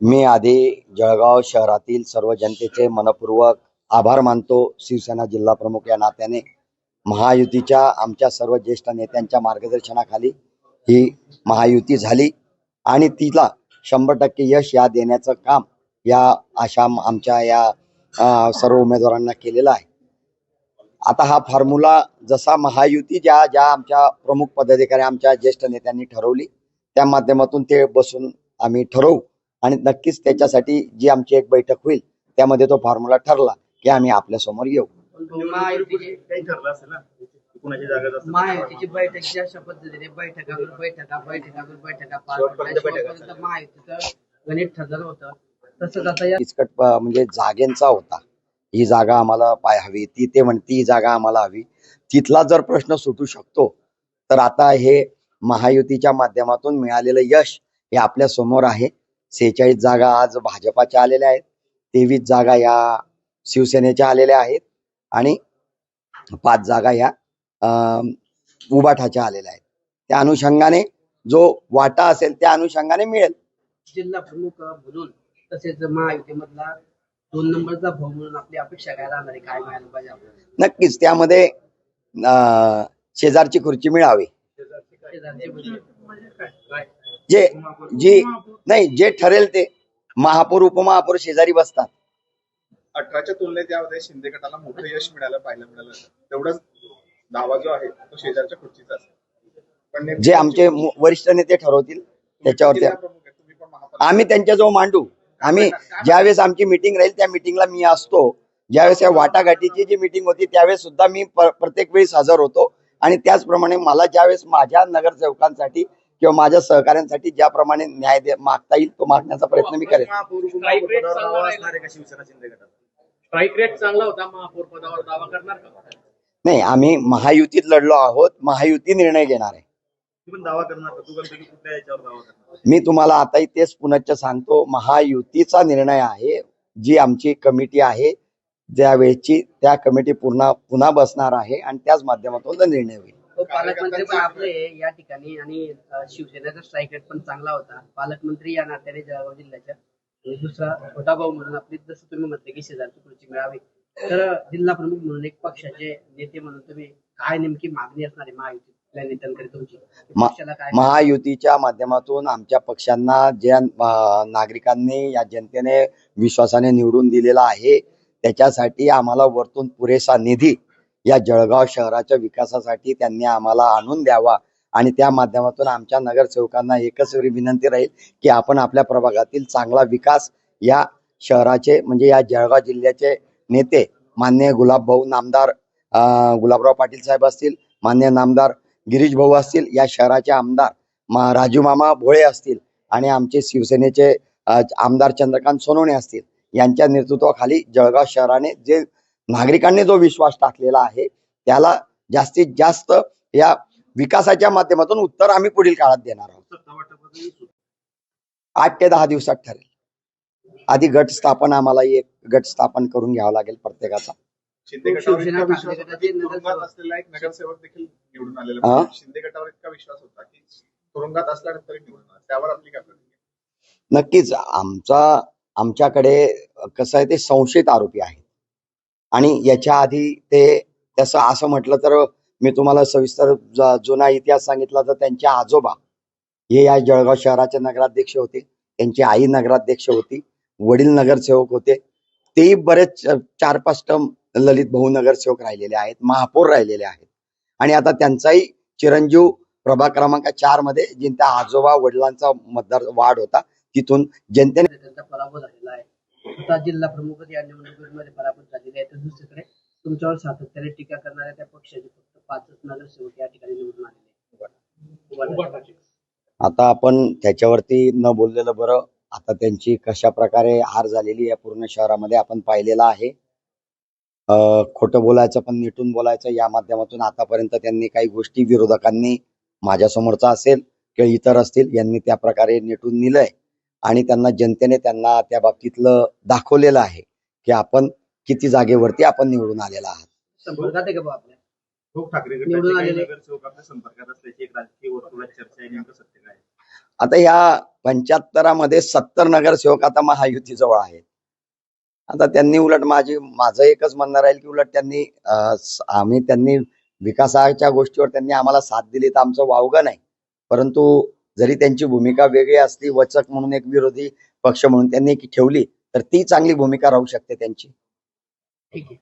मी आधी जळगाव शहरातील सर्व जनतेचे मनपूर्वक आभार मानतो. शिवसेना जिल्हा प्रमुख या नात्याने महायुतीच्या आमच्या सर्व ज्येष्ठ नेत्यांच्या मार्गदर्शनाखाली ही महायुती झाली आणि तिला शंभर टक्के यश या देण्याचं काम या अशा आमच्या या सर्व उमेदवारांना केलेलं आहे. आता हा फॉर्म्युला जसा महायुती ज्या ज्या आमच्या प्रमुख पदाधिकारी आमच्या ज्येष्ठ नेत्यांनी ठरवली त्या माध्यमातून ते बसून आम्ही ठरवू. आणि नक्कीच त्याच्यासाठी जी आमची एक बैठक होईल त्यामध्ये तो फॉर्म्युला ठरला की आम्ही आपल्यासमोर येऊ. महायुतीची बैठक अशा पद्धतीने बैठकावर बैठका बैठकावर बैठका महायुतीचं गणित ठरलं होतं. तसंच आता या किचकट म्हणजे जागेंचा होता. ही जागा आम्हाला पाय हवी. ती ते म्हणती ही जागा आम्हाला हवी. तिथला जर प्रश्न सुटू शकतो तर आता हे महायुतीच्या माध्यमातून मिळालेलं यश हे आपल्यासमोर आहे. सेहेचाळीस जागा आज भाजपाच्या आलेल्या आहेत. तेवीस जागा या शिवसेनेच्या आलेल्या आहेत. आणि पाच जागा या उबाठाच्या आलेल्या आहेत. त्या अनुषंगाने जो वाटा असेल त्या अनुषंगाने मिळेल. जिल्हा प्रमुख म्हणून तसेच महायुतीमधला दोन नंबरचा भाऊ म्हणून आपली अपेक्षा काय राहणार आहे? काय मिळायला पाहिजे नक्कीच त्यामध्ये शेजारची खुर्ची मिळावी. शेजारचे म्हणजे जे जी नाही जे ठरेल ते. महापौर उपमहापौर शेजारी बसतात. अठराच्या तुलनेत यामध्ये शिंदे गटाला मोठं यश मिळालं पाहायला मिळालं तेवढाच दावा जो आहे तो शेजारच्या खुर्चीचा असेल. जे आमचे वरिष्ठ नेते ठरवतील त्याच्यावर आम्ही त्यांच्याजवळ मांडू. आम्ही ज्यावेळेस आमची मिटिंग राहील त्या मिटिंगला मी असतो. ज्यावेळेस या वाटाघाटीची जी मिटिंग होती त्यावेळेस सुद्धा मी प्रत्येक वेळेस हजर होतो. आणि त्याचप्रमाणे मला ज्यावेळेस माझ्या नगरसेवकांसाठी किंवा माझ्या सहकाऱ्यांसाठी ज्याप्रमाणे न्याय दे- मागता येईल तो मागण्याचा प्रयत्न मी करेन. नाही आम्ही महायुतीत लढलो आहोत महायुती निर्णय घेणार आहे. तुम्ही पण दावा करणार का? तू गणपती कुठल्या याच्यावर दावा करणार? मी तुम्हाला आताही तेच पुनश्च सांगतो महायुतीचा निर्णय आहे जी आमची कमिटी आहे ज्या वेळची त्या कमिटी पुन्हा पुन्हा बसणार आहे आणि त्याच माध्यमातून तो निर्णय होईल. पालकमंत्री पण आपले या ठिकाणी आणि शिवसेनेचा स्ट्राईक रेट पण चांगला होता. पालकमंत्री या नात्याने जळगाव जिल्ह्याच्या दुसरा छोटा भाऊ म्हणून आपली जसं तुम्ही म्हटले की शेजारची खुर्ची मिळावी तर जिल्हा प्रमुख म्हणून एक पक्षाचे नेते म्हणून तुम्ही काय नेमकी मागणी असणार आहे महायुतीतल्या नेत्यांकडे तुमची? महायुतीच्या माध्यमातून आमच्या पक्षांना ज्या नागरिकांनी या जनतेने विश्वासाने निवडून दिलेला आहे त्याच्यासाठी आम्हाला वरतून पुरेसा निधी या जळगाव शहराच्या विकासासाठी त्यांनी आम्हाला आणून द्यावा. आणि त्या माध्यमातून आमच्या नगरसेवकांना एकच विनंती राहील की आपण आपल्या प्रभागातील चांगला विकास या शहराचे म्हणजे या जळगाव जिल्ह्याचे नेते मान्य गुलाबभाऊ नामदार गुलाबराव पाटील साहेब असतील मान्य नामदार गिरीश भाऊ असतील या शहराचे आमदार मा- राजू मामा भोळे असतील आणि आमचे शिवसेनेचे आमदार चंद्रकांत सोनवणे असतील. यांच्या नेतृत्वाखाली जळगाव शहराने जे नागरिकांनी जो विश्वास टाकलेला आहे त्याला जास्तीत जास्त या विकासाच्या माध्यमातून उत्तर आम्ही पुढील काळात देणार आहोत. आठ ते दहा दिवसात ठरेल. आधी गट स्थापन आम्हाला एक गट स्थापन करून घ्यावा लागेल प्रत्येकाचा. हा? नक्कीच आमचा आमच्याकडे कसं आहे ते संशयित आरोपी आहेत. आणि याच्या आधी ते तसं असं म्हटलं तर मी तुम्हाला सविस्तर जुना इतिहास सांगितला तर त्यांचे आजोबा हे या जळगाव शहराचे नगराध्यक्ष होते. त्यांची आई नगराध्यक्ष होती वडील नगरसेवक होते. तेही बरेच चार पाच टर्म ललित भाऊ नगरसेवक राहिलेले आहेत महापौर राहिलेले आहेत. आणि आता त्यांचाही चिरंजीव प्रभाग क्रमांक चारमध्ये जिंता आजोबा वडिलांचा मतदार वाढ होता तिथून जनतेने त्यांचा पराभव झालेला आहे. आता जिल्हा प्रमुख या निवडणुकीमध्ये पराभूत झालेले आहे तर दुसरीकडे तुमच्यावर सातत्याने टीका करणाऱ्या त्या पक्षाचे फक्त पाचच नगरसेवक या ठिकाणी निवडून आलेले आहेत. आता आपण त्याच्यावरती न बोललेलं बरं. आता त्यांची कशा प्रकारे हार झालेली या पूर्ण शहरामध्ये आपण पाहिलेला आहे. अं, खोटं बोलायचं पण नीटून बोलायचं या माध्यमातून आतापर्यंत त्यांनी काही गोष्टी विरोधकांनी माझ्यासमोरचा असेल किंवा इतर असतील यांनी त्या प्रकारे नेटून निलंय. आणि त्यांना जनतेने त्यांना त्या बाबतीतलं दाखवलेलं आहे की आपण किती जागेवरती आपण निवडून आलेला आहात संपर्कात आहे का बा आपल्या उद्धव ठाकरे निवडून गटाचे काही आलेले. नगरसेवक आपल्या संपर्कात असल्याची एक राजकीय वर्तुळात चर्चा आहे नेमकं सत्य काय आहे? आता ह्या पंच्याहत्तरामध्ये सत्तर नगरसेवक आता महायुतीजवळ आहेत आता त्यांनी उलट माझी माझं एकच म्हणणं राहील की उलट त्यांनी अं, स- आम्ही त्यांनी विकासाच्या गोष्टीवर त्यांनी आम्हाला साथ दिली तर आमचं वावगं नाही परंतु जरी त्यांची भूमिका वेगळी असली वचक म्हणून एक विरोधी पक्ष म्हणून त्यांनी ठेवली तर ती चांगली भूमिका राहू शकते त्यांची. ठीक आहे.